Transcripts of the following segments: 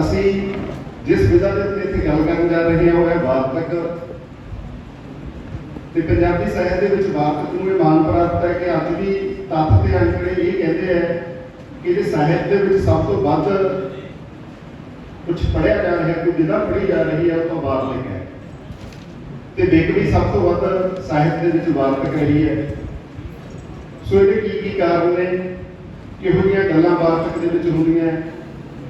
ਅਸੀਂ ਜਿਸ ਵਿਧਾ ਦੇ ਉੱਤੇ ਇੱਥੇ ਗੱਲ ਕਰਨ ਜਾ ਰਹੇ ਹਾਂ, ਉਹ ਹੈ ਵਾਰਤਕ। ਤੇ ਪੰਜਾਬੀ ਸਾਹਿਤ ਦੇ ਵਿੱਚ ਵਾਰਤਕ ਨੂੰ ਇਹ ਮਾਨ ਪ੍ਰਾਪਤ ਹੈ ਕਿ ਅੱਜ ਵੀ ਤੱਥ ਤੇ ਅੰਕੜੇ ਇਹ ਕਹਿੰਦੇ ਹੈ ਕਿ ਜੇ ਸਾਹਿਤ ਦੇ ਵਿੱਚ ਸਭ ਤੋਂ ਵੱਧ ਕੁਝ ਪੜਿਆ ਜਾ ਰਿਹਾ, ਕੋਈ ਵਿਧਾ ਪੜ੍ਹੀ ਜਾ ਰਹੀ ਹੈ, ਉਹ ਤਾਂ ਵਾਰਤਕ ਹੈ। ਤੇ ਬੇਕਰੀ ਸਭ ਤੋਂ ਵੱਧ ਸਾਹਿਤ ਦੇ ਵਿੱਚ ਵਾਰਤਕ ਰਹੀ ਹੈ। ਸੋ ਇਹਦੇ ਕੀ ਕੀ ਕਾਰਨ ਨੇ? ਕਿਹੋ ਜਿਹੀਆਂ ਗੱਲਾਂ ਵਾਰਤਕ ਦੇ ਵਿੱਚ ਹੁੰਦੀਆਂ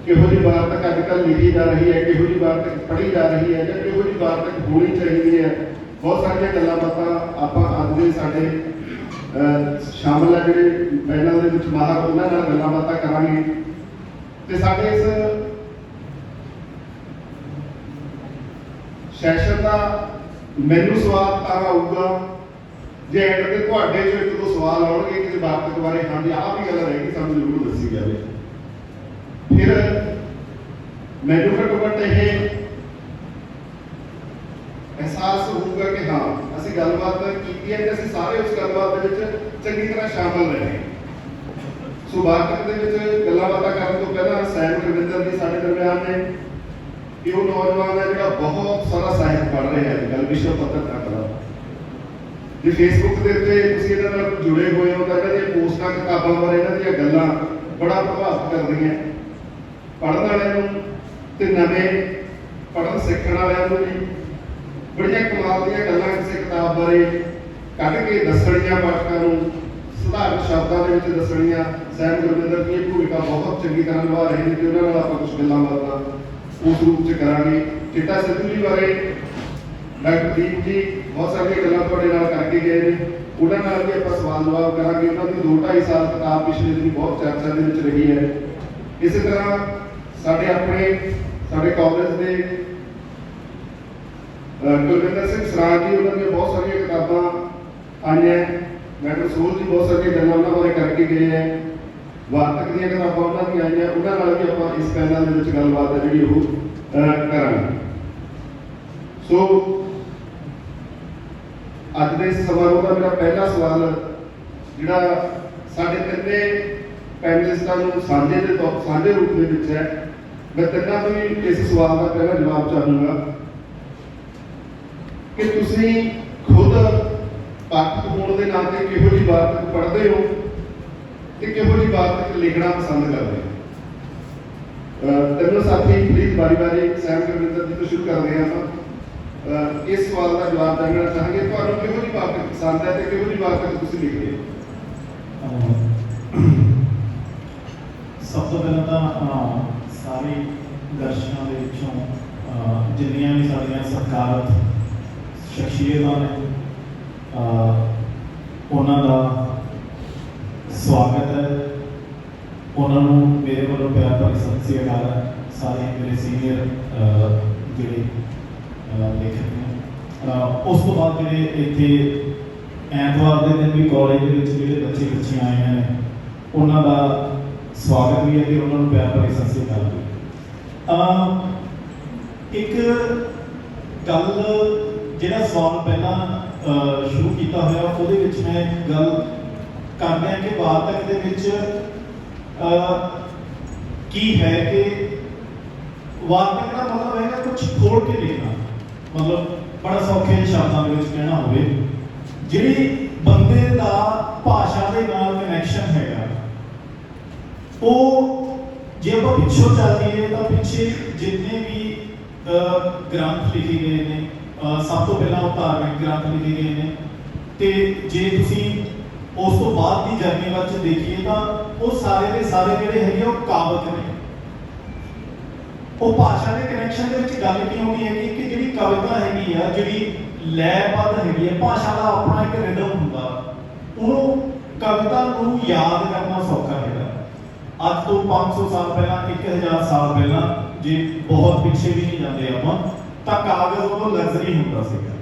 ਕਿਹੋ ਜਿਹੀ ਵਾਰਤਕ ਅੱਜ ਕੱਲ੍ਹ ਲਿਖੀ ਜਾ ਰਹੀ ਹੈ, ਕਿਹੋ ਜਿਹੀ ਵਾਰਤਕ ਪੜ੍ਹੀ ਜਾ ਰਹੀ ਹੈ ਜਾਂ ਕਿਹੋ ਜਿਹੀ ਵਾਰਤਕ ਹੋਣੀ ਚਾਹੀਦੀ ਹੈ। ਬਹੁਤ ਸਾਰੀਆਂ ਗੱਲਾਂ ਬਾਤਾਂ ਆਪਾਂ ਅੱਜ ਦੇ ਸਾਡੇ ਸ਼ਾਮਲ ਹੈ ਜਿਹੜੇ ਪੈਨਲ ਦੇ ਵਿੱਚ ਮਾਹਰ ਉਹਨਾਂ ਨਾਲ ਗੱਲਾਂ ਬਾਤਾਂ ਕਰਾਂਗੇ। ਤੇ ਸਾਡੇ ਇਸ ਸੈਸ਼ਨ ਦਾ ਮੈਨੂੰ ਸਵਾਲ ਤਾਂ ਆਊਗਾ। ਜੇ ਐਂਡ ਤੇ ਤੁਹਾਡੇ ਚੋਂ ਇੱਕ ਦੋ ਸਵਾਲ ਆਉਣਗੇ, ਕਿਸੇ ਵਾਰਤਕ ਬਾਰੇ ਹਾਂਜੀ ਆਹ ਵੀ ਗੱਲ ਰਹੇਗੀ, ਸਾਨੂੰ ਜ਼ਰੂਰ ਦੱਸੀ ਜਾਵੇ। ਫਿਰ ਮੈਨੂੰ ਘੱਟੋ ਘੱਟ ਇਹ ਅਹਿਸਾਸ ਹੋਊਗਾ ਕਿ ਹਾਂ, ਅਸੀਂ ਗੱਲਬਾਤ ਕੀਤੀ ਹੈ ਤੇ ਅਸੀਂ ਸਾਰੇ ਉਸ ਗੱਲਬਾਤ ਦੇ ਵਿੱਚ ਚੰਗੀ ਤਰ੍ਹਾਂ ਸ਼ਾਮਲ ਰਹੇ ਸੋ ਵਾਰਤਕ ਦੇ ਵਿੱਚ ਗੱਲਾਂ ਬਾਤਾਂ ਕਰਨ ਤੋਂ ਪਹਿਲਾਂ ਸੈਨ ਰਵਿੰਦਰ ਜੀ ਸਾਡੇ ਦਰਮਿਆਨ ਨੇ ਕਿ ਉਹ ਨੌਜਵਾਨ ਹੈ ਜਿਹੜਾ ਬਹੁਤ ਸਾਰਾ ਸਾਹਿਤ ਪੜ੍ਹ ਰਿਹਾ ਹੈ ਅੱਜ ਵਿਸ਼ਵ ਪੱਧਰ ਤੱਕ ਦਾ। ਜੇ ਫੇਸਬੁੱਕ ਦੇ ਉੱਤੇ ਤੁਸੀਂ ਇਹਨਾਂ ਨਾਲ ਜੁੜੇ ਹੋਏ ਹੋ, ਤਾਂ ਇਹਨਾਂ ਦੀਆਂ ਪੋਸਟਾਂ, ਕਿਤਾਬਾਂ ਬਾਰੇ ਇਹਨਾਂ ਦੀਆਂ ਗੱਲਾਂ ਬੜਾ ਪ੍ਰਭਾਵਿਤ ਕਰਦੀਆਂ ਪੜਨ ਵਾਲਿਆਂ ਨੂੰ ਤੇ ਨਵੇਂ ਪੜ੍ਹਨ ਸਿੱਖਣ ਵਾਲਿਆਂ ਨੂੰ ਵੀ ਬੜੀਆਂ ਕਮਾਲ ਦੀਆਂ ਗੱਲਾਂ ਕਿਸੇ ਕਿਤਾਬ ਬਾਰੇ ਕੱਢ ਕੇ ਦੱਸਣੀਆਂ ਪਾਠਕਾਂ ਨੂੰ, ਸਧਾਰਨ ਸ਼ਬਦਾਂ ਦੇ ਵਿੱਚ ਦੱਸਣੀਆਂ। ਸੈਮ ਗੁਰਵਿੰਦਰ ਦੀ ਭੂਮਿਕਾ ਬਹੁਤ ਚੰਗੀ ਤਰ੍ਹਾਂ ਨਿਭਾ ਰਹੇ ਨੇ ਤੇ ਉਹਨਾਂ ਨਾਲ ਆਪਾਂ ਕੁਝ ਗੱਲਾਂ ਬਾਤਾਂ ਉਸ ਰੂਪ ਚ ਕਰਾਂਗੇ। ਚਿੱਟਾ ਸਿੱਧੂ ਜੀ ਬਾਰੇ, ਡਾਕਟਰ ਦੀਪ ਜੀ, ਬਹੁਤ ਸਾਰੀਆਂ ਗੱਲਾਂ ਤੁਹਾਡੇ ਨਾਲ ਕਰਕੇ ਗਏ ਨੇ। ਉਹਨਾਂ ਨਾਲ ਵੀ ਆਪਾਂ ਸਵਾਲ ਜਵਾਬ ਕਰਾਂਗੇ। ਉਹਨਾਂ ਦੀ 2.5 ਸਾਲ ਕਿਤਾਬ ਪਿਛਲੇ ਦਿਨੀ ਬਹੁਤ ਚਰਚਾ ਦੇ ਵਿੱਚ ਰਹੀ ਹੈ। ਇਸੇ ਤਰ੍ਹਾਂ ਸਾਡੇ ਆਪਣੇ, ਸਾਡੇ ਕਾਲਜ ਦੇ ਗੁਰਵਿੰਦਰ ਸਿੰਘ ਸਰਾਜ ਜੀ, ਉਹਨਾਂ ਦੀਆਂ ਬਹੁਤ ਸਾਰੀਆਂ ਕਿਤਾਬਾਂ ਆਈਆਂ। ਮੈਡਮ ਸੂਰ ਜੀ ਬਹੁਤ ਸਾਰੀਆਂ ਗੱਲਾਂ ਉਹਨਾਂ ਬਾਰੇ ਕਰਕੇ ਗਏ ਹੈ ਵਾਰਤਕ ਦੀਆਂ ਕਿਤਾਬਾਂ ਉਹਨਾਂ ਦੀਆਂ ਆਈਆਂ। ਉਹਨਾਂ ਨਾਲ ਵੀ ਆਪਾਂ ਇਸ ਪੈਨਲ ਦੇ ਵਿੱਚ ਗੱਲਬਾਤ ਹੈ ਜਿਹੜੀ ਉਹ ਕਰਾਂਗੇ। ਸੋ, ਅੱਜ ਦੇ ਸਮਾਰੋਹ ਦਾ ਮੇਰਾ ਪਹਿਲਾ ਸਵਾਲ, ਜਿਹੜਾ ਸਾਡੇ ਤਿੰਨੇ ਪੈਨਲਿਸਟਾਂ ਨੂੰ ਸਾਂਝੇ ਦੇ ਤੌਰ, ਸਾਂਝੇ ਰੂਪ ਦੇ ਵਿੱਚ ਹੈ। ਮੈਂ ਤਿੰਨਾਂ ਤੋਂ ਇਸ ਸਵਾਲ ਦਾ ਪਹਿਲਾ ਜਵਾਬ ਚਾਹੂੰਗਾ ਕਿ ਤੁਸੀਂ ਖੁਦ ਪਾਠਕ ਹੋਣ ਦੇ ਨਾਤੇ ਕਿਹੋ ਜਿਹੀ ਵਾਰਤਕ ਪੜ੍ਹਦੇ ਹੋ ਤੇ ਕਿਹੋ ਜਿਹੀ ਵਾਰਤਕ ਲਿਖਣਾ ਪਸੰਦ ਕਰਦੇ ਹੋ? ਅਹ ਸਾਥੀ ਪਲੀਜ਼ ਵਾਰੀ-ਵਾਰੀ ਸੈਮ ਗੁਰਵਿੰਦਰ ਜੀ ਤੋਂ ਸ਼ੁਰੂ ਕਰਦੇ ਆਪਾਂ। ਇਸ ਸਵਾਲ ਦਾ ਜਵਾਬ ਜਾਣਨਾ ਚਾਹਾਂਗੇ, ਤੁਹਾਨੂੰ ਕਿਹੋ ਜਿਹੀ ਵਾਰਤਕ ਪਸੰਦ ਹੈ ਤੇ ਕਿਹੋ ਜਿਹੀ ਵਾਰਤਕ ਤੁਸੀਂ ਲਿਖਦੇ ਹੋ? ਸਭ ਤੋਂ ਪਹਿਲਾਂ ਤਾਂ ਸਾਰੇ ਦਰਸ਼ਕਾਂ ਦੇ ਵਿੱਚੋਂ ਜਿੰਨੀਆਂ ਵੀ ਸਾਡੀਆਂ ਸਤਿਕਾਰਤ ਸ਼ਖਸੀਅਤਾਂ ਨੇ ਉਹਨਾਂ ਦਾ ਸਵਾਗਤ ਹੈ। ਉਹਨਾਂ ਨੂੰ ਮੇਰੇ ਵੱਲੋਂ ਪਿਆਰ ਭਰੀ ਸਤਿ ਸ੍ਰੀ ਅਕਾਲ ਹੈ। ਸਾਰੇ ਮੇਰੇ ਸੀਨੀਅਰ ਜਿਹੜੇ ਲੇਖਕ ਨੇ। ਉਸ ਤੋਂ ਬਾਅਦ ਜਿਹੜੇ ਇੱਥੇ ਐਤਵਾਰ ਦੇ ਦਿਨ ਵੀ ਕਾਲਜ ਦੇ ਵਿੱਚ ਜਿਹੜੇ ਬੱਚੇ ਬੱਚੀਆਂ ਆਏ ਨੇ, ਉਹਨਾਂ ਦਾ ਸਵਾਗਤ ਵੀ ਹੈ ਤੇ ਉਹਨਾਂ ਨੂੰ ਪਿਆਰ ਭਰੀ ਸਤਿ ਸ੍ਰੀ ਅਕਾਲ ਵੀ। ਅਮ ਇੱਕ ਗੱਲ ਜਿਹੜਾ ਸਵਾਲ ਪਹਿਲਾਂ ਸ਼ੁਰੂ ਕੀਤਾ ਹੋਇਆ ਉਹਦੇ ਵਿੱਚ ਮੈਂ ਗੱਲ ਕਰਦਾ ਹਾਂ ਕਿ ਵਾਰਤਕ ਦੇ ਵਿੱਚ ਅਹ, ਕੀ ਹੈ ਕਿ ਵਾਰਤਕ ਦਾ ਮਤਲਬ ਹੈ ਕੁਝ ਖੋਲ ਕੇ ਲਿਖਣਾ ਮਤਲਬ ਬੜਾ ਸੌਖੇ ਸ਼ਬਦਾਂ ਦੇ ਵਿੱਚ ਕਹਿਣਾ ਹੋਵੇ। ਜਿਹੜੀ ਬੰਦੇ ਦਾ ਭਾਸ਼ਾ ਦੇ ਨਾਲ ਕਨੈਕਸ਼ਨ ਉਹ ਜੇ ਆਪਾਂ ਪਿੱਛੋਂ ਚੱਲਦੀਏ ਤਾਂ ਪਿੱਛੇ ਜਿੰਨੇ ਵੀ ਅਹ, ਗ੍ਰੰਥ ਲਿਖੇ ਗਏ ਨੇ ਸਭ ਤੋਂ ਪਹਿਲਾਂ ਉਹ ਧਾਰਮਿਕ ਗ੍ਰੰਥ ਲਿਖੇ ਗਏ ਨੇ। ਤੇ ਜੇ ਤੁਸੀਂ ਉਸ ਤੋਂ ਬਾਅਦ ਦੀ ਜਰਨੀ ਵਿੱਚ ਦੇਖੀਏ ਤਾਂ ਉਹ ਸਾਰੇ ਦੇ ਸਾਰੇ ਜਿਹੜੇ ਹੈਗੇ ਆ, ਉਹ ਕਾਵਤ ਨੇ। ਉਹ ਭਾਸ਼ਾ ਦੇ ਕਨੈਕਸ਼ਨ ਦੇ ਵਿੱਚ ਗੱਲ ਕੀ ਹੋਣੀ ਹੈਗੀ ਕਿ ਜਿਹੜੀ ਕਵਿਤਾ ਹੈਗੀ ਆ ਜਿਹੜੀ ਲੈਪਦ ਹੈਗੀ ਆ ਭਾਸ਼ਾ ਦਾ ਆਪਣਾ ਇੱਕ ਰਿਦਮ ਹੁੰਦਾ। ਉਹਨੂੰ ਕਵਿਤਾ ਨੂੰ ਯਾਦ ਕਰਨਾ ਸੌਖਾ ਹੈ। ਅੱਜ ਤੋਂ 500 ਸਾਲ ਪਹਿਲਾਂ 1000 ਸਾਲ ਪਹਿਲਾਂ, ਜੇ ਬਹੁਤ ਪਿੱਛੇ ਵੀ ਨਹੀਂ ਜਾਂਦੇ ਆਪਾਂ, ਤਾਂ ਕਾਗਜ਼ ਉਦੋਂ ਲਗਜ਼ਰੀ ਹੁੰਦਾ ਸੀਗਾ।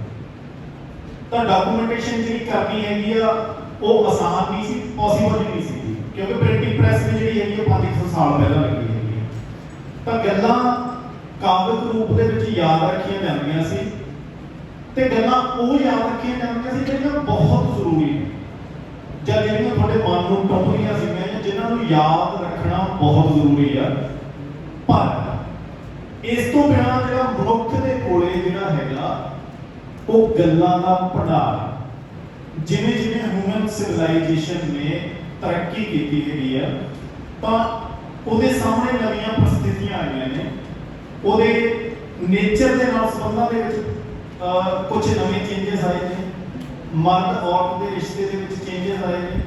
ਤਾਂ ਡਾਕੂਮੈਂਟੇਸ਼ਨ ਜਿਹੜੀ ਕਰਨੀ ਹੈਗੀ ਆ, ਉਹ ਆਸਾਨ ਨਹੀਂ ਸੀ ਪੋਸੀਬਲ ਨਹੀਂ ਸੀ। ਕਿਉਂਕਿ ਪ੍ਰਿੰਟਿੰਗ ਪ੍ਰੈਸ ਵੀ ਜਿਹੜੀ ਹੈਗੀ ਉਹ 500 ਸਾਲ ਪਹਿਲਾਂ ਲੱਗੀ ਹੈਗੀ ਤਾਂ ਗੱਲਾਂ ਕਾਗਜ਼ ਰੂਪ ਦੇ ਵਿੱਚ ਯਾਦ ਰੱਖੀਆਂ ਜਾਂਦੀਆਂ ਸੀ। ਤੇ ਗੱਲਾਂ ਉਹ ਯਾਦ ਰੱਖੀਆਂ ਜਾਂਦੀਆਂ ਸੀ ਜਿਹੜੀਆਂ ਬਹੁਤ ਜ਼ਰੂਰੀ ਨੇ। ਜਾਂ ਜਿਹੜੀਆਂ ਤੁਹਾਡੇ ਮਨ ਨੂੰ ਟੁੱਟਦੀਆਂ ਸੀਗੀਆਂ ਜਿਨ੍ਹਾਂ ਨੂੰ ਯਾਦ ਰੱਖਣਾ ਬਹੁਤ ਜ਼ਰੂਰੀ ਆ। ਪਰ ਇਸ ਤੋਂ ਬਿਨਾਂ ਜਿਹੜਾ ਮਨੁੱਖ ਦੇ ਕੋਲੇ ਜਿਹੜਾ ਹੈਗਾ, ਉਹ ਗੱਲਾਂ ਦਾ ਭੰਡਾਰ ਜਿਵੇਂ ਜਿਵੇਂ ਹਿਊਮਨ ਸਿਵਲਾਈਜੇਸ਼ਨ ਨੇ ਤਰੱਕੀ ਕੀਤੀ ਹੈਗੀ ਆ, ਤਾਂ ਉਹਦੇ ਸਾਹਮਣੇ ਨਵੀਆਂ ਪ੍ਰਸਥਿਤੀਆਂ ਆਈਆਂ ਨੇ। ਉਹਦੇ ਨੇਚਰ ਦੇ ਨਾਲ ਸੰਬੰਧਾਂ ਦੇ ਵਿੱਚ ਕੁਝ ਨਵੇਂ ਚੇਂਜਸ ਆਏ ਨੇ। ਮਰਦ ਔਰਤ ਦੇ ਰਿਸ਼ਤੇ ਦੇ ਵਿੱਚ ਚੇਂਜਸ ਆਏ ਨੇ।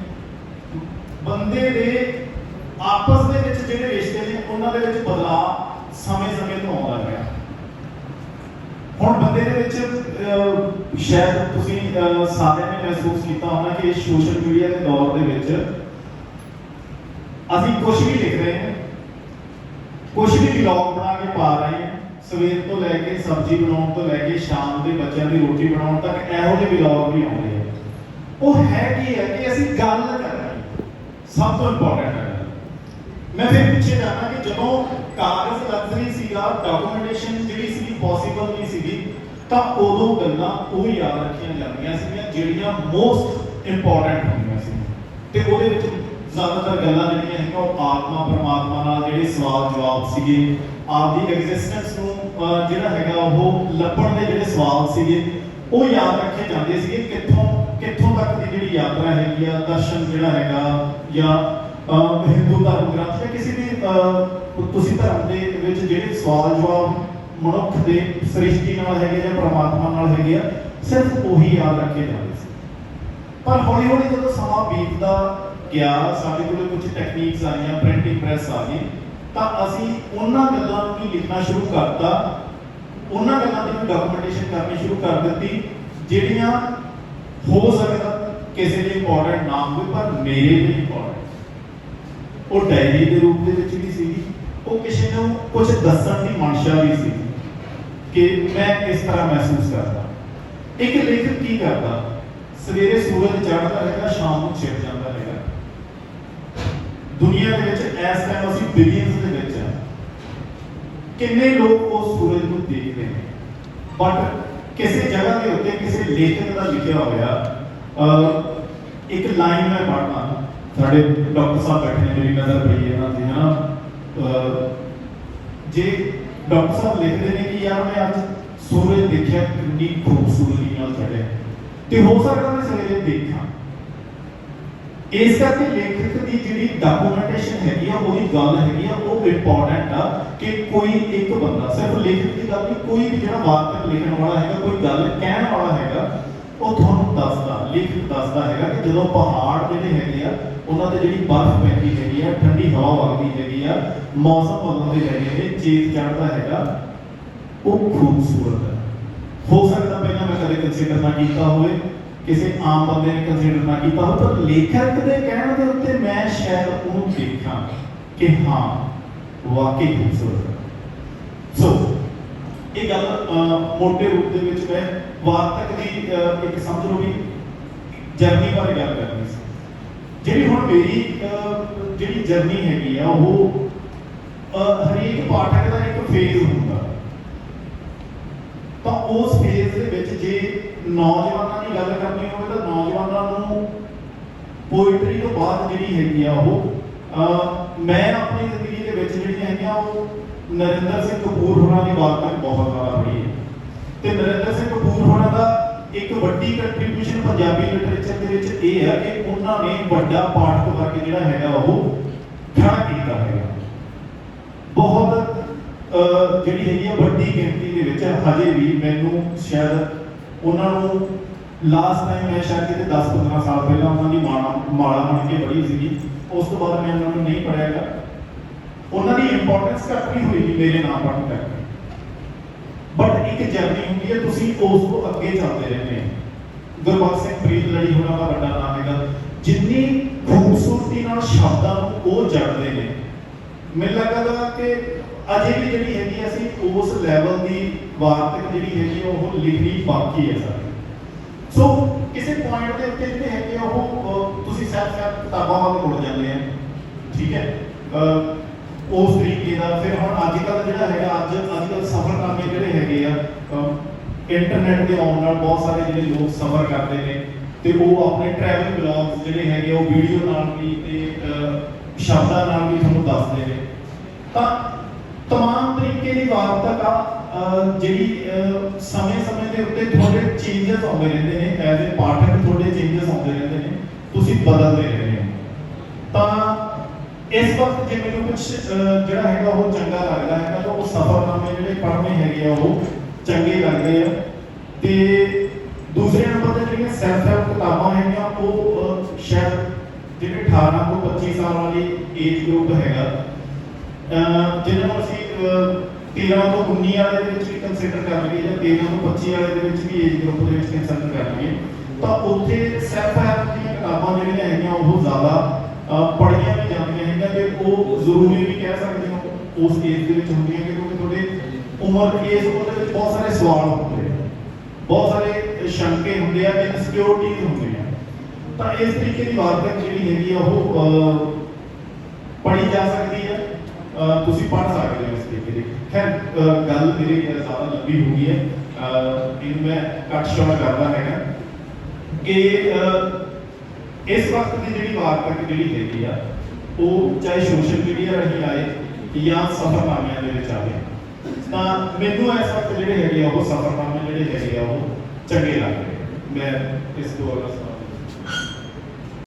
ਬੰਦੇ ਦੇ ਆਪਸ ਦੇ ਵਿੱਚ ਜਿਹੜੇ ਰਿਸ਼ਤੇ ਨੇ, ਉਹਨਾਂ ਦੇ ਵਿੱਚ ਬਦਲਾਅ ਸਮੇਂ-ਸਮੇਂ ਤੋਂ ਆਉਂਦਾ ਰਿਹਾ। ਹੁਣ ਬੰਦੇ ਦੇ ਵਿੱਚ ਸ਼ਾਇਦ ਤੁਸੀਂ ਸਾਰਿਆਂ ਨੇ ਮਹਿਸੂਸ ਕੀਤਾ ਹੋਣਾ ਕਿ ਸੋਸ਼ਲ ਮੀਡੀਆ ਦੇ ਦੌਰ ਦੇ ਵਿੱਚ ਅਸੀਂ ਕੁਝ ਵੀ ਲਿਖ ਰਹੇ ਹਾਂ ਕੁਝ ਵੀ ਵਲੌਗ ਬਣਾ ਕੇ ਪਾ ਰਹੇ ਹਾਂ, ਸਵੇਰ ਤੋਂ ਲੈ ਕੇ ਸਬਜ਼ੀ ਬਣਾਉਣ ਤੋਂ ਲੈ ਕੇ ਸ਼ਾਮ ਦੇ ਬੱਚਿਆਂ ਦੀ ਰੋਟੀ ਬਣਾਉਣ ਤੱਕ ਇਹੋ ਜਿਹੇ ਵਲੌਗ ਵੀ ਆਉਂਦੇ ਆ। ਉਹ ਹੈ ਕੀ ਹੈ ਕਿ ਅਸੀਂ ਗੱਲ ਸਭ ਤੋਂ ਇੰਪੋਰਟੈਂਟ ਹੈ। ਮੈਂ ਫਿਰ ਪਿੱਛੇ ਜਾਣਾ ਕਿ ਜਦੋਂ ਕਾਗਜ਼ ਲਫ਼ਜ਼ੀ ਸੀਗਾ ਡਾਕੂਮੈਂਟੇਸ਼ਨ ਜਿਹੜੀ ਸੀ ਪੋਸੀਬਲ ਨਹੀਂ ਸੀਗੀ, ਤਾਂ ਉਦੋਂ ਗੱਲਾਂ ਉਹ ਯਾਦ ਰੱਖੀਆਂ ਜਾਂਦੀਆਂ ਸੀਗੀਆਂ, ਜਿਹੜੀਆਂ ਮੋਸਟ ਇੰਪੋਰਟੈਂਟ ਹੁੰਦੀਆਂ ਸੀ। ਤੇ ਉਹਦੇ ਵਿੱਚ ਜ਼ਿਆਦਾਤਰ ਗੱਲਾਂ ਜਿਹੜੀਆਂ ਹੈਗੀਆਂ, ਉਹ ਆਤਮਾ, ਪਰਮਾਤਮਾ ਨਾਲ ਜਿਹੜੇ ਸਵਾਲ ਜਵਾਬ ਸੀਗੇ, ਆਪਦੀ ਐਗਜ਼ਿਸਟੈਂਸ ਨੂੰ ਜਿਹੜਾ ਹੈਗਾ ਉਹ ਲੱਭਣ ਦੇ ਜਿਹੜੇ ਸਵਾਲ ਸੀਗੇ, ਉਹ ਯਾਦ ਰੱਖੇ ਜਾਂਦੇ ਸੀਗੇ, ਕਿੱਥੋਂ ਯਾਤਰਾ ਹੈਗੀ ਆ, ਦਰਸ਼ਨ ਜਿਹੜਾ ਹੈਗਾ, ਜਾਂ ਹਿੰਦੂ ਧਰਮ ਗ੍ਰੰਥ ਜਾਂ ਕਿਸੇ ਵੀ ਤੁਸੀਂ ਧਰਮ ਦੇ ਵਿੱਚ ਜਿਹੜੇ ਸਵਾਲ ਜਵਾਬ ਮਨੁੱਖ ਦੇ ਸ੍ਰਿਸ਼ਟੀ ਨਾਲ ਹੈਗੇ ਜਾਂ ਪ੍ਰਮਾਤਮਾ ਨਾਲ ਹੈਗੇ ਆ, ਸਿਰਫ ਉਹੀ ਯਾਦ ਰੱਖੇ ਜਾਂਦੇ ਸੀ। ਪਰ ਹੌਲੀ ਹੌਲੀ ਜਦੋਂ ਸਮਾਂ ਬੀਤਦਾ ਗਿਆ, ਸਾਡੇ ਕੋਲ ਕੁਝ ਟੈਕਨੀਕਸ ਆਈਆਂ ਪ੍ਰਿੰਟਿੰਗ ਪ੍ਰੈਸ ਆ ਗਈ, ਤਾਂ ਅਸੀਂ ਉਹਨਾਂ ਗੱਲਾਂ ਨੂੰ ਵੀ ਲਿਖਣਾ ਸ਼ੁਰੂ ਕਰਤਾ। ਉਹਨਾਂ ਗੱਲਾਂ ਦੀ ਡਾਕੂਮੈਂਟੇਸ਼ਨ ਕਰਨੀ ਸ਼ੁਰੂ ਕਰ ਦਿੱਤੀ, ਜਿਹੜੀਆਂ ਹੋ ਸਕਦਾ ਕਿਸੇ ਲਈ ਇੰਪੋਰਟੈਂਟ ਨਾ ਹੋਵੇ ਪਰ ਮੇਰੇ ਲਈ ਇੰਪੋਰਟੈਂਟ ਉਹ ਡਾਇਰੀ ਦੇ ਰੂਪ ਦੇ ਵਿੱਚ ਵੀ ਸੀ ਉਹ ਕਿਸੇ ਨੂੰ ਕੁਝ ਦੱਸਣ ਦੀ ਮਨਸ਼ਾ ਵੀ ਸੀ ਕਿ ਮੈਂ ਇਸ ਤਰ੍ਹਾਂ ਮਹਿਸੂਸ ਕਰਦਾ। ਇੱਕ ਲੇਖਕ ਕੀ ਕਰਦਾ? ਸਵੇਰੇ ਸੂਰਜ ਚੜ੍ਹਦਾ ਹੈਗਾ ਸ਼ਾਮ ਨੂੰ ਛਿਪ ਜਾਂਦਾ ਹੈਗਾ ਦੁਨੀਆ ਦੇ ਵਿੱਚ ਇਸ ਟਾਈਮ ਅਸੀਂ ਬਿਲੀਅਨਸ ਦੇ ਵਿੱਚ ਆ ਕਿੰਨੇ ਲੋਕ ਉਸ ਸੂਰਜ ਨੂੰ ਦੇਖਦੇ ਨੇ? ਬਟ ਕਿਸੇ ਜਗ੍ਹਾ ਦੇ ਉੱਤੇ ਕਿਸੇ ਲੇਖਕ ਦਾ ਲਿਖਿਆ ਹੋਇਆ ਇੱਕ ਲਾਈਨ ਮੈਂ ਪੜ੍ਹਨਾ ਸਾਡੇ ਡਾਕਟਰ ਸਾਹਿਬ ਬੈਠੇ ਨੇ, ਮੇਰੀ ਨਜ਼ਰ ਪਈ ਇਹਨਾਂ ਦੀ, ਹਨਾ? ਜੇ ਡਾਕਟਰ ਸਾਹਿਬ ਲਿਖਦੇ ਨੇ ਕਿ ਯਾਰ ਮੈਂ ਅੱਜ ਸੂਰਜ ਦੇਖਿਆ ਕਿੰਨੀ ਖੂਬਸੂਰਤੀ ਨਾਲ ਚੜ੍ਹਿਆ। ਤੇ ਹੋ ਸਕਦਾ ਮੈਂ ਸਵੇਰੇ ਦੇਖਾਂ। ਇਸ ਕਰਕੇ ਲੇਖਕ ਦੀ ਜਿਹੜੀ ਡਾਕੂਮੈਂਟੇਸ਼ਨ ਹੈਗੀ ਆ, ਉਹਦੀ ਗੱਲ ਹੈਗੀ ਆ, ਉਹ ਇੰਪੋਰਟੈਂਟ ਆ ਕਿ ਕੋਈ ਇੱਕ ਬੰਦਾ, ਸਿਰਫ ਲੇਖਕ ਦੀ ਗੱਲ ਨਹੀਂ, ਕੋਈ ਵੀ ਜਿਹੜਾ ਵਾਰਤਕ ਲਿਖਣ ਵਾਲਾ ਹੈਗਾ, ਕੋਈ ਗੱਲ ਕਹਿਣ ਵਾਲਾ ਹੈਗਾ, ਉਹ ਤੁਹਾਨੂੰ ਦੱਸਦਾ। ਲੇਖਕ ਦੱਸਦਾ ਹੈਗਾ ਕਿ ਜਦੋਂ ਪਹਾੜ ਜਿਹੜੇ ਹੈਗੇ ਆ, ਉਹਨਾਂ ਤੇ ਜਿਹੜੀ ਬਰਫ਼ ਪੈਂਦੀ ਹੈਗੀ ਆ, ਠੰਡੀ ਹਵਾ ਵਗਦੀ ਹੈਗੀ ਆ, ਮੌਸਮ ਬਦਲਦੇ ਹੈਗੇ ਨੇ, ਚੇਤ ਚੜ੍ਹਦਾ ਹੈਗਾ, ਉਹ ਖੂਬਸੂਰਤ ਹੈ। ਹੋ ਸਕਦਾ ਪਹਿਲਾਂ ਮੈਂ ਕਦੇ ਕੰਸੀਡਰ ਨਾ ਕੀਤਾ ਹੋਵੇ, ਕਿਸੇ ਆਮ ਬੰਦੇ ਨੇ ਕੰਸੀਡਰ ਨਾ ਕੀਤਾ ਹੋਵੇ, ਪਰ ਲੇਖਕ ਦੇ ਕਹਿਣ ਦੇ ਉੱਤੇ ਮੈਂ ਸ਼ਾਇਦ ਉਹਨੂੰ ਦੇਖਾਂ ਕਿ ਹਾਂ, ਵਾਕਈ ਖੂਬਸੂਰਤ ਹੈ। ਸੋ ਇਹ ਗੱਲ ਮੋਟੇ ਰੂਪ ਦੇ ਵਿੱਚ ਮੈਂ ਵਾਰਤਕ ਦੀ ਇੱਕ ਸਮਝ ਲਓ ਵੀ ਜਰਨੀ ਬਾਰੇ ਗੱਲ ਕਰਨੀ ਸੀ। ਜਿਹੜੀ ਹੁਣ ਮੇਰੀ ਜਿਹੜੀ ਜਰਨੀ ਹੈਗੀ ਆ ਉਹ ਹਰੇਕ ਪਾਠਕ ਦਾ ਇੱਕ ਫੇਜ਼ ਹੁੰਦਾ। ਤਾਂ ਉਸ ਫੇਜ਼ ਦੇ ਵਿੱਚ ਜੇ ਨੌਜਵਾਨਾਂ ਦੀ ਗੱਲ ਕਰਨੀ ਹੋਵੇ ਤਾਂ ਨੌਜਵਾਨਾਂ ਨੂੰ ਪੋਇਟਰੀ ਤੋਂ ਬਾਅਦ ਜਿਹੜੀ ਹੈਗੀ ਆ ਉਹ ਅਹ, ਮੈਂ ਆਪਣੀ ਜ਼ਿੰਦਗੀ ਦੇ ਵਿੱਚ ਜਿਹੜੀਆਂ ਹੈਗੀਆਂ ਉਹ ਨਰਿੰਦਰ ਸਿੰਘ ਕਪੂਰ ਹੋਣਾ ਦੀ ਵਾਰਤਕ ਬਹੁਤ ਜ਼ਿਆਦਾ ਪੜ੍ਹੀ ਹੈ। ਤੇ ਨਰਿੰਦਰ ਸਿੰਘ ਕਪੂਰ ਇੱਕ ਵੱਡੀ ਕੰਟਰੀਬਿਊਸ਼ਨ ਪੰਜਾਬੀ ਲਿਟਰੇਚਰ ਦੇ ਵਿੱਚ ਇਹ ਹੈ ਕਿ ਉਹਨਾਂ ਨੇ ਵੱਡਾ ਪਾਠਕ ਵਰਗ ਜਿਹੜਾ ਹੈਗਾ ਉਹ ਖੜਾ ਕੀਤਾ ਹੈਗਾ ਬਹੁਤ ਜਿਹੜੀ ਹੈਗੀ ਆ ਵੱਡੀ ਗਿਣਤੀ ਦੇ ਵਿੱਚ ਹਜੇ ਵੀ ਮੈਨੂੰ ਸ਼ਾਇਦ ਉਹਨਾਂ ਨੂੰ ਲਾਸਟ ਟਾਈਮ ਮੈਂ ਸ਼ਾਇਦ ਕਿਤੇ 10-15 ਸਾਲ ਪਹਿਲਾਂ ਉਹਨਾਂ ਦੀ ਮਾਲਾ ਮਾਲਾ ਬਣ ਕੇ ਪੜ੍ਹੀ ਸੀਗੀ, ਉਸ ਤੋਂ ਬਾਅਦ ਮੈਂ ਉਹਨਾਂ ਨੂੰ ਨਹੀਂ ਪੜ੍ਹਿਆਗਾ ਉਹਨਾਂ ਦੀ ਇੰਪੋਰਟੈਂਸ ਘੱਟ ਨਹੀਂ ਹੋਈ ਮੇਰੇ ਨਾਮ ਪੜ੍ਹਨ ਕਰਕੇ। ਬਟ ਇੱਕ ਜਰਨੀ ਹੁੰਦੀ ਹੈ, ਤੁਸੀਂ ਉਸ ਤੋਂ ਅੱਗੇ ਚੱਲਦੇ ਰਹਿੰਦੇ ਹੋ। ਗੁਰਬਖਸ਼ ਸਿੰਘ ਪ੍ਰੀਤ ਲੜੀ ਹੋਣਾ ਦਾ ਵੱਡਾ ਨਾਮ ਹੈਗਾ। ਜਿੰਨੀ ਖੂਬਸੂਰਤੀ ਨਾਲ ਸ਼ਬਦਾਂ ਨੂੰ ਉਹ ਜੜਦੇ ਨੇ। ਮੈਨੂੰ ਲੱਗਦਾ ਕਿ ਅਜੇ ਵੀ ਜਿਹੜੀ ਹੈਗੀ ਅਸੀਂ ਉਸ ਲੈਵਲ ਦੀ ਵਾਰਤਕ ਜਿਹੜੀ ਹੈਗੀ ਉਹ ਲਿਖਣੀ ਬਾਕੀ ਹੈ ਸਾਡੀ ਸੋ ਕਿਸੇ ਪੁਆਇੰਟ ਦੇ ਉੱਤੇ ਜਿਹੜੇ ਹੈਗੇ ਉਹ ਤੁਸੀਂ ਸੈਲਫ ਸੈਲਫ ਕਿਤਾਬਾਂ ਵੱਲ ਮੁੜ ਜਾਂਦੇ ਆ। ਠੀਕ ਹੈ? ਉਸ ਤਰੀਕੇ ਦਾ ਫਿਰ ਹੁਣ ਅੱਜ ਕੱਲ ਜਿਹੜਾ ਹੈਗਾ ਇੰਟਰਨੈਟ ਦੇ ਆਉਣ ਨਾਲ ਬਹੁਤ ਸਾਰੇ ਜਿਹੜੇ ਲੋਕ ਸਫ਼ਰ ਕਰਦੇ ਨੇ ਤੇ ਉਹ ਆਪਣੇ ਟਰੈਵਲ ਬਲੌਗਸ ਜਿਹੜੇ ਹੈਗੇ ਉਹ ਵੀਡੀਓ ਨਾਲ ਵੀ ਤੇ ਸ਼ਬਦਾਂ ਨਾਲ ਵੀ ਤੁਹਾਨੂੰ ਦੱਸਦੇ ਨੇ। ਤਾਂ ਤਮਾਮ ਤਰੀਕੇ ਦੀ ਵਾਰਤਕ ਜਿਹੜੀ ਸਮੇਂ-ਸਮੇਂ ਦੇ ਉੱਤੇ ਥੋੜੇ ਚੇਂਜਸ ਆਉਂਦੇ ਰਹਿੰਦੇ ਨੇ ਐਜ਼ ਅ ਪਾਠਕ ਥੋੜੇ ਚੇਂਜਸ ਆਉਂਦੇ ਰਹਿੰਦੇ ਨੇ, ਤੁਸੀਂ ਬਦਲਦੇ ਰਹਿੰਦੇ ਹੋ। ਤਾਂ ਇਸ ਵਕਤ ਜੇ ਮੈਨੂੰ ਕੁਝ ਜਿਹੜਾ ਹੈਗਾ ਉਹ ਚੰਗਾ ਲੱਗਦਾ ਹੈਗਾ, ਤਾਂ ਉਹ ਸਫ਼ਰਨਾਮੇ ਜਿਹੜੇ ਪੜ੍ਹਨੇ ਹੈਗੇ ਆ, ਉਹ ਚੰਗੇ ਲੱਗਦੇ ਆ। ਤੇ ਦੂਸਰੇ ਨੰਬਰ ਤੇ ਜਿਹੜੀਆਂ ਸੈਲਫ ਹੈਲਪ ਕਿਤਾਬਾਂ ਹੈਗੀਆਂ ਉਹ ਅਹ, ਸ਼ਾਇਦ ਜਿਹੜੇ 18 ਤੋਂ 25 ਸਾਲ ਵਾਲੀ ਏਜ ਗਰੁੱਪ ਹੈਗਾ ਜਿਹਨਾਂ ਨੂੰ ਅਸੀਂ 13 ਤੋਂ 19 ਵਾਲੇ ਦੇ ਵਿੱਚ ਵੀ ਕੰਸੀਡਰ ਕਰ ਲਈਏ ਜਾਂ 13 ਤੋਂ 25 ਵਾਲੇ ਦੇ ਵਿੱਚ ਵੀ ਏਜ ਗਰੁੱਪ ਦੇ ਵਿੱਚ ਕੰਸੀਡਰ ਕਰ ਲਈਏ ਤਾਂ ਉੱਥੇ ਸੈਲਫ ਹੈਲਪ ਦੀਆਂ ਕਿਤਾਬਾਂ ਜਿਹੜੀਆਂ ਹੈਗੀਆਂ ਉਹ ਜ਼ਿਆਦਾ ਅਹ, ਪੜ੍ਹੀਆਂ ਵੀ ਜਾਂਦੀਆਂ ਹੈਗੀਆਂ ਤੇ ਉਹ ਜ਼ਰੂਰੀ ਵੀ ਕਹਿ ਸਕਦੇ ਹੋ ਉਸ ਏਜ ਦੇ ਵਿੱਚ ਹੁੰਦੀਆਂ ਕਿਉਂਕਿ ਤੁਹਾਡੇ ਉਮਰ ਏਜ ਉਹਦੇ ਵਿੱਚ ਬਹੁਤ ਸਾਰੇ ਸਵਾਲ ਹੁੰਦੇ ਬਹੁਤ ਸਾਰੇ ਸ਼ੰਕੇ ਹੁੰਦੇ ਆ ਤੇ ਇਨਸਿਕਿਉਰਿਟੀਜ਼ ਹੁੰਦੀਆਂ ਤਾਂ ਇਸ ਤਰੀਕੇ ਦੀ ਵਾਰਤਕ ਜਿਹੜੀ ਹੈਗੀ ਆ ਉਹ ਅਹ, ਪੜ੍ਹੀ ਜਾ ਸਕਦੀ ਹੈ ਅਹ, ਤੁਸੀਂ ਪੜ੍ਹ ਸਕਦੇ ਹੋ ਇਸ ਤਰੀਕੇ ਦੀ ਖੈਰ ਅਹ, ਗੱਲ ਮੇਰੀ ਜ਼ਿਆਦਾ ਲੰਬੀ ਹੋ ਗਈ ਹੈ ਅਹ, ਇਹਨੂੰ ਮੈਂ ਕੱਟ ਸ਼ੋਰ ਕਰਦਾ ਹੈਗਾ ਕਿ ਅਹ, ਇਸ ਵਕਤ ਦੀ ਜਿਹੜੀ ਵਾਰਤਕ ਜਿਹੜੀ ਹੈਗੀ ਆ ਉਹ ਚਾਹੇ ਸੋਸ਼ਲ ਮੀਡੀਆ ਰਾਹੀਂ ਆਏ ਜਾਂ ਸਫਰਨਾਮਿਆਂ ਦੇ ਵਿੱਚ ਆਵੇ ਤਾਂ ਮੈਨੂੰ ਇਸ ਵਕਤ ਜਿਹੜੇ ਹੈਗੇ ਆ ਉਹ ਸਫਰਨਾਮੇ ਜਿਹੜੇ ਹੈਗੇ ਆ ਉਹ ਚੰਗੇ ਲੱਗਦੇ ਆ। ਮੈਂ ਇਸ ਤੋਂ ਅਗਲਾ